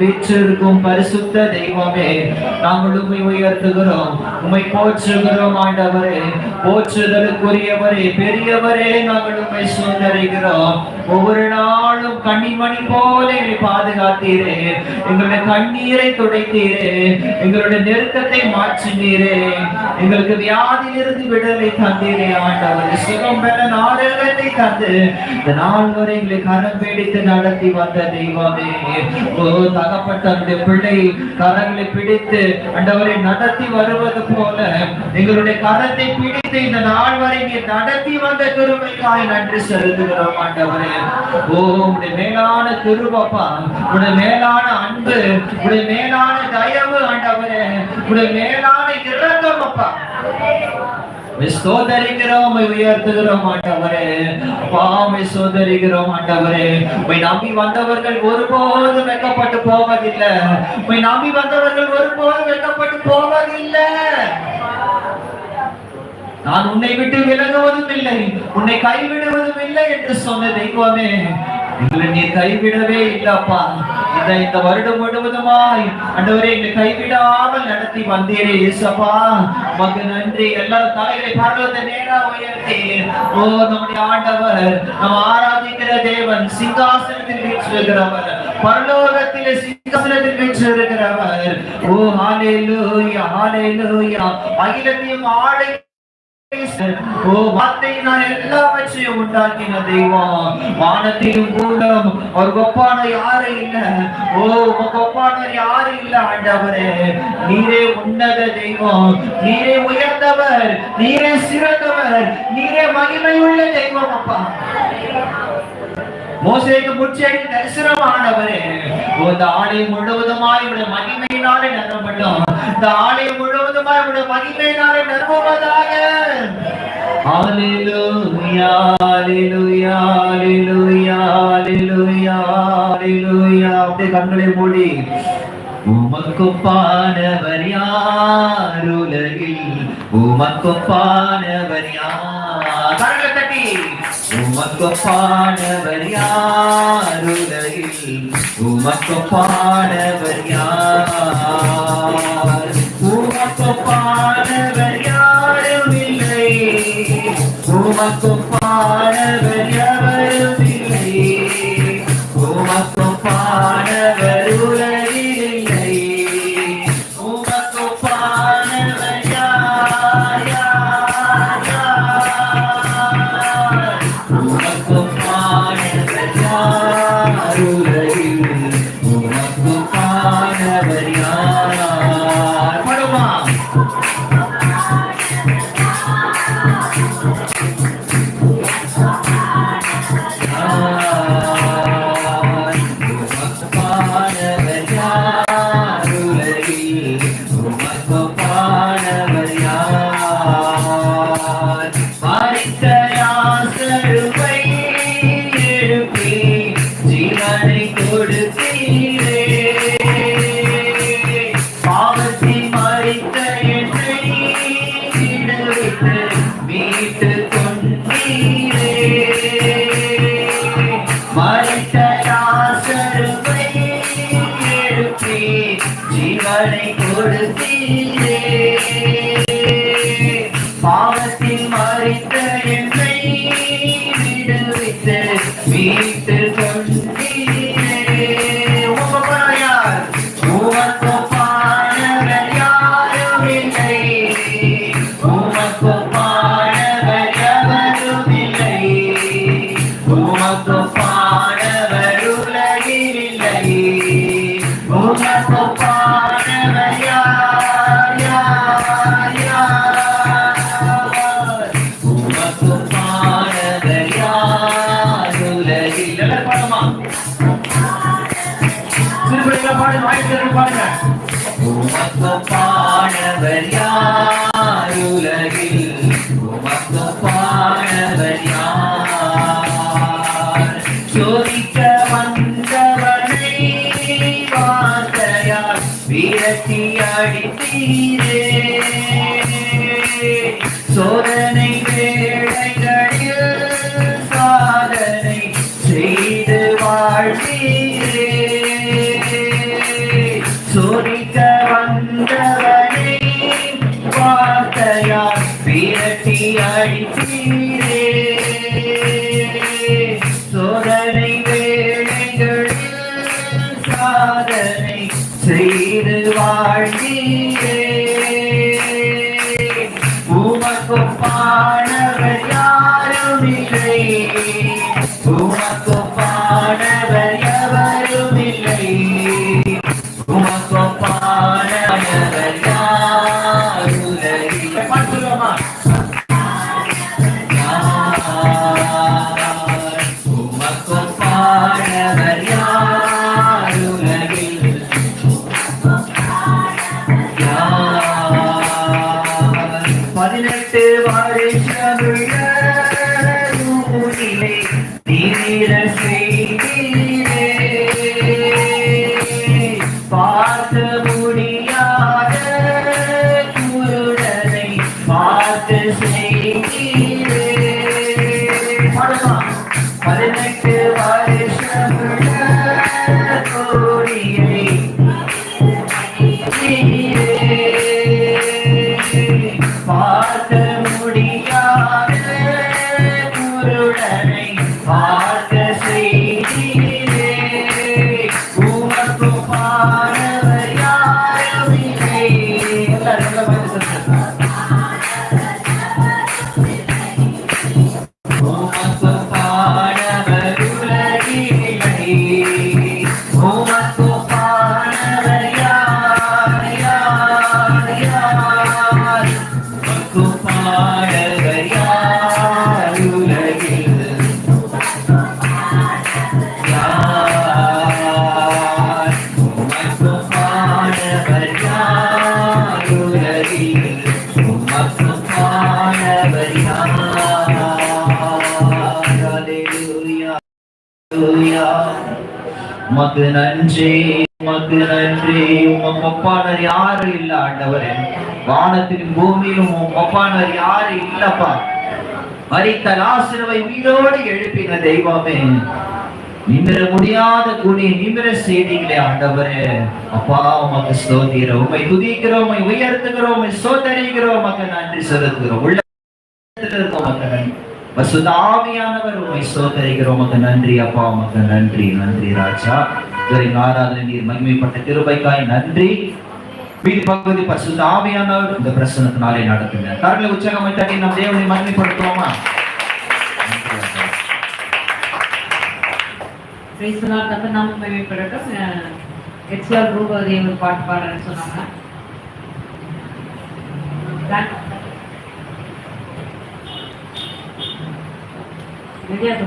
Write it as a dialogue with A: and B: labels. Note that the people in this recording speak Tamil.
A: வீற்றிருக்கும் பரிசுத்த தெய்வமே நாங்கள் உண்மை உயர்த்துகிறோம் உண்மை போற்றுகிறோம் ஆண்டவரே. போற்றுதலுக்குரியவரே பெரியவரே நாங்கள் உண்மை சுந்தரிகிறோம் ஒவ்வொரு நாளும் கண்ணிமணி போல எங்களை பாதுகாத்தீரே. எங்களுடைய கண்ணீரை துடைத்தீரே. எங்களுடைய நெருக்கத்தை மாற்றினீரே. எங்களுக்கு வியாதியிலிருந்து விடுதலை தந்தீரே ஆண்டவரே. சுகம் பெற நாடகத்தை தந்து இந்த நாள் வரை எங்களை கரம் பிடித்து நடத்தி வந்த தெய்வமே. தகப்பட்ட தன்னுடைய பிள்ளை கரங்களை பிடித்து அண்டவரை நடத்தி வருவது போல எங்களுடைய கரத்தை பிடித்து இந்த நாள் வரை நீர் நடத்தி வந்த கிருபைக்காய் நன்றி செலுத்துகிறோம் ஆண்டவரே. ஓ உடைய மேலான திருவப்பா உடைய மேலான அன்பு உடைய மேலான தயவு ஆண்டவரே. உடைய மேலான இரக்கம் அப்பா உம்மை உயர்த்துகிறோம் ஆண்டவரே. அப்பா உம்மை ஆண்டவரே. நம்பி வந்தவர்கள் ஒருபோதும் வெக்கப்பட்டு போவதில்லை. நம்பி வந்தவர்கள் ஒருபோதும் வெக்கப்பட்டு போவதில்லை. நான் உன்னை விட்டு விலகுவதும் இல்லை. உன்னை கைவிடுவதும் இல்லை என்று சொன்ன தெய்வமே. எங்களை நீ கைவிடவே இல்லப்பா. இந்த இந்த வருடம் முழுவதுமாய் அண்டவரே எங்களை கைவிட நடத்தி வந்தீரே இயேசப்பா. உமக்கு நன்றி. எல்லாரும் தலைகளை பரவத்தை நேரா உயர்த்தி. ஓ நம்முடைய ஆண்டவர் நம்ம ஆராதிக்கிற தேவன் சிங்காசனத்தில் வீற்றிருக்கிறவர். பரலோகத்திலே சிங்காசனத்தில் வீற்றிருக்கிறவர். ஓ ஹalleluya ஹalleluya. அகிலத்தையும் ஆளை ஓ வார்த்தையினால் எல்லாவற்றையும் உண்டாக்கின தெய்வம் வானத்தையும் ஒரு கொப்பான யாரு இல்ல ஓ கொப்பான யாரு இல்ல ஆண்டவரே நீரே உன்னத தெய்வம் நீரே உயர்ந்தவர் நீரே சிறந்தவர் நீரே மகிமையுள்ள தெய்வம் அப்பா மோசேக்கு முச்செடி தரிசனமானவரே இந்த ஆலயம் முழுவதுமாய் உடைய மகிமையினாலே நிரப்பட்டும் இந்த ஆலயம் முழுவதுமாய் உடைய மகிமையினாலே நிரப்புவதாக. ஹalleluya ஹalleluya ஹalleluya ஹalleluya ஹalleluya. அப்படியே கண்களை மூடி. உமக்கொப்பானவர் யார் உலகில் உமக்கொப்பானவர் யார்? கரங்களை தட்டி. உமக்கொப்பானவர் யார் உலகில் உமக்கொப்பானவர் யார்? உமக்கு பாடவர் யாரும் இல்லை. உமக்கொப்பானவர் எவரும் மீட்டு கொண்டீரே மறித்த யாசருவை எழுப்பி ஜீவனை கொடுத்தீரே பாவத்தில் மறித்த என்னை விடுவித்து மீட்டு பாடுங்க பாடவர் யார் உமக்கு பாடவர் எவரும் இல்லை உமக்கு பாடவர் யாரும் உமக்கு பாடவர் உமக்கு நன்றி உமக்கு நன்றி. உமக்கு ஒப்பானவர் யாரும் இல்ல ஆண்டவரே. வானத்திலும் பூமியிலும் உமக்கு ஒப்பானவர் யாரும் இல்லப்பா. மறித்த லாசிரவை உயிரோடு எழுப்பின தெய்வமே. நிமிர முடியாத குடி நிமிர செய்திகளே ஆண்டவரே. அப்பா உமக்கு ஸ்தோத்திரம். உமை துதிக்கிறோம் உமை உயர்த்துகிறோம் உமை சோதரிக்கிறோம் உமக்கு நன்றி செலுத்துகிறோம். உள்ள நன்றி. வசுதாவியானவர் உண்மை சோதரிக்கிறோம் உமக்கு நன்றி அப்பா உமக்கு நன்றி நன்றி ராஜா. இதுவரை ஆராதனை நீர் மகிமைப்பட்ட திருபைக்காய் நன்றி. மீதி பகுதி பசுதாவியானவர் இந்த பிரசனத்தினாலே நடத்துங்க கரங்களை உற்சாகமை தட்டி நம் தேவனை மகிமைப்படுத்துவோமா?
B: பிரைஸ்தலால் கத்த நாமம் மகிமைப்படட்டும் எக்ஸ்ஆர் குரூப் ஒரு பாட்டு பாடுறேன்னு சொன்னாங்க. Voy a